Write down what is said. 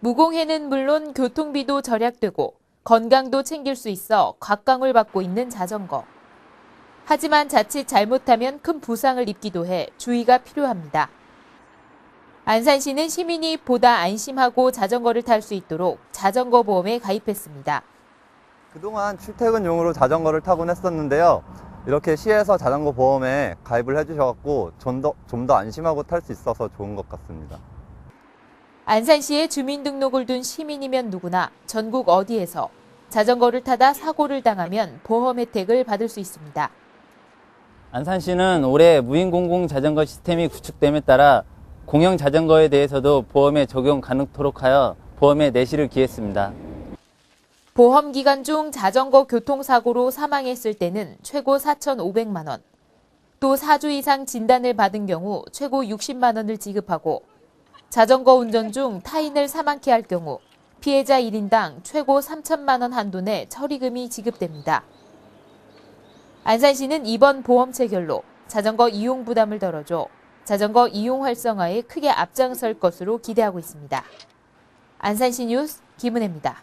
무공해는 물론 교통비도 절약되고 건강도 챙길 수 있어 곽강을 받고 있는 자전거. 하지만 자칫 잘못하면 큰 부상을 입기도 해 주의가 필요합니다. 안산시는 시민이 보다 안심하고 자전거를 탈 수 있도록 자전거 보험에 가입했습니다. 그동안 출퇴근용으로 자전거를 타곤 했었는데요. 이렇게 시에서 자전거 보험에 가입을 해주셔갖고 좀 더, 좀 더 안심하고 탈 수 있어서 좋은 것 같습니다. 안산시에 주민등록을 둔 시민이면 누구나 전국 어디에서 자전거를 타다 사고를 당하면 보험 혜택을 받을 수 있습니다. 안산시는 올해 무인공공 자전거 시스템이 구축됨에 따라 공영 자전거에 대해서도 보험에 적용 가능토록 하여 보험에 내실을 기했습니다. 보험 기간 중 자전거 교통사고로 사망했을 때는 최고 4,500만 원, 또 4주 이상 진단을 받은 경우 최고 60만 원을 지급하고 자전거 운전 중 타인을 사망케 할 경우 피해자 1인당 최고 3천만 원내 처리금이 지급됩니다. 안산시는 이번 보험 체결로 자전거 이용 부담을 덜어줘 자전거 이용 활성화에 크게 앞장설 것으로 기대하고 있습니다. 안산시 뉴스 김은혜입니다.